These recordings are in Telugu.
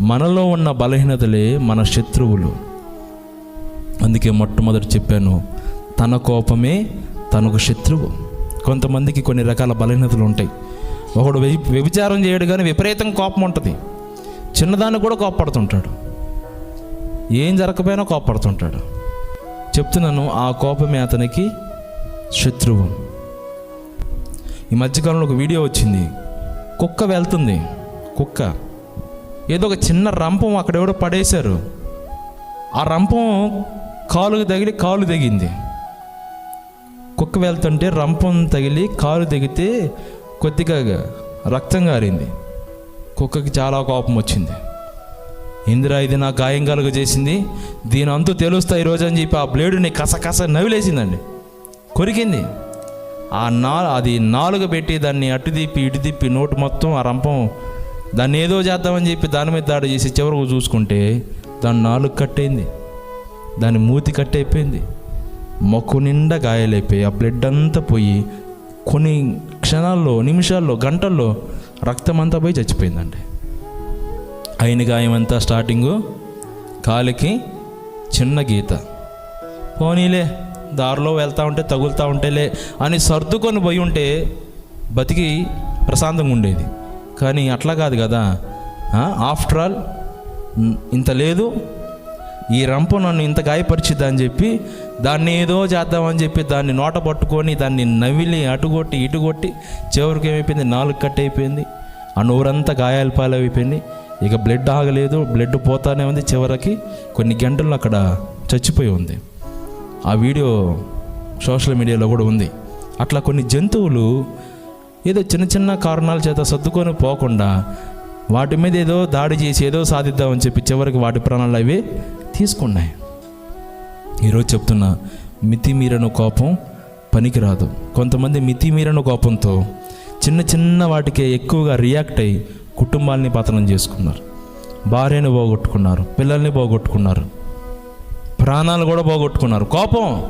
మనలో ఉన్న బలహీనతలే మన శత్రువులు. అందుకే మొట్టమొదటి చెప్పాను తన కోపమే తనకు శత్రువు. కొంతమందికి కొన్ని రకాల బలహీనతలు ఉంటాయి. ఒకడు వ్యభి- వ్యభిచారం చేయడు కానీ విపరీతం కోపం ఉంటుంది. చిన్నదాన్ని కూడా కోపడుతుంటాడు ఏం జరగకపోయినా కోపడుతుంటాడు చెప్తున్నాను ఆ కోపమే అతనికి శత్రువు. ఈ మధ్యకాలంలో ఒక వీడియో వచ్చింది. కుక్క వెళ్తుంది. కుక్క. ఏదో ఒక చిన్న రంపం అక్కడ ఎవడో పడేశారు. ఆ రంపం కాలుకు తగిలి కాలు తెగింది. కుక్క వెళ్తుంటే రంపం తగిలి కాలు తెగితే కొద్దిగా రక్తం గారింది. కుక్కకి చాలా కోపం వచ్చింది. ఇందిరా ఇది నా గాయం కలుగ చేసింది దీని అంతు తెలుస్తా ఈరోజు అని చెప్పి ఆ బ్లేడుని కస కస నవిలేసిందండి. కొరికింది. ఆ నా అది నాలుగు పెట్టి దాన్ని అటు తిప్పి ఇటు తిప్పి నోటు మొత్తం ఆ రంపం దాన్ని ఏదో చేద్దామని చెప్పి దాని మీద దాడి చేసి చివరకు చూసుకుంటే దాని నాలుగు కట్టయింది దాని మూతి కట్టయిపోయింది మొక్కు నిండా గాయాలైపోయి ఆ బ్లడ్ అంతా పోయి కొన్ని క్షణాల్లో నిమిషాల్లో గంటల్లో రక్తం అంతా పోయి చచ్చిపోయిందండి. అయిన గాయం అంతా స్టార్టింగు కాలికి చిన్న గీత. పోనీలే దారిలో వెళ్తా ఉంటే తగులుతూ ఉంటేలే అని సర్దుకొని పోయి ఉంటే బతికి ప్రశాంతంగా ఉండేది. కానీ అట్లా కాదు కదా? ఆఫ్టర్ ఆల్ ఇంత లేదు. ఈ రంపు నన్ను ఇంత గాయపరిచిద్దా అని చెప్పి దాన్ని ఏదో చేద్దామని చెప్పి దాన్ని నోట పట్టుకొని దాన్ని నవిలి అటుగొట్టి ఇటుగొట్టి చివరికి ఏమైపోయింది? నాలుగు కట్ అయిపోయింది. ఆ నోరంతా గాయాలు పాలైపోయింది. ఇక బ్లడ్ ఆగలేదు. బ్లడ్ పోతానే ఉంది చివరికి. కొన్ని గంటలు అక్కడ చచ్చిపోయి ఉంది. ఆ వీడియో సోషల్ మీడియాలో కూడా ఉంది. అట్లా కొన్ని జంతువులు ఏదో చిన్న చిన్న కారణాల చేత సర్దుకొని పోకుండా వాటి మీద ఏదో దాడి చేసి ఏదో సాధిద్దామని చెప్పి చివరికి వాటి ప్రాణాలు అవి తీసుకున్నాయి. ఈరోజు చెప్తున్నా మితిమీరను కోపం పనికిరాదు. కొంతమంది మితిమీరను కోపంతో చిన్న చిన్న వాటికే ఎక్కువగా రియాక్ట్ అయ్యి కుటుంబాల్ని పతనం చేసుకున్నారు. భార్యను పోగొట్టుకున్నారు పిల్లల్ని పోగొట్టుకున్నారు ప్రాణాలు కూడా పోగొట్టుకున్నారు. కోపం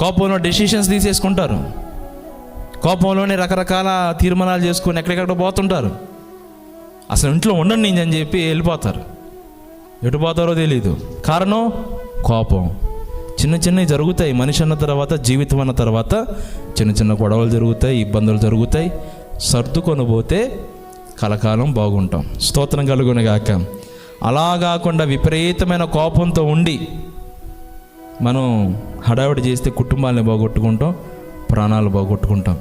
కోపంలో డెసిషన్స్ తీసేసుకుంటారు. కోపంలోనే రకరకాల తీర్మానాలు చేసుకొని ఎక్కడెక్కడ పోతుంటారు. అసలు ఇంట్లో ఉండండి నేను అని చెప్పి వెళ్ళిపోతారు. ఎటు పోతారో తెలియదు కారణం? కోపం. చిన్న చిన్నవి జరుగుతాయి. మనిషి అన్న తర్వాత జీవితం అన్న తర్వాత చిన్న చిన్న గొడవలు జరుగుతాయి ఇబ్బందులు జరుగుతాయి. సర్దుకొని పోతే కలకాలం బాగుంటాం. స్తోత్రం కలుగునగాక. అలా కాకుండా విపరీతమైన కోపంతో ఉండి మనం హడావిడి చేస్తే కుటుంబాలని బాగొట్టుకుంటాం. ప్రాణాలు పోగొట్టుకుంటాం.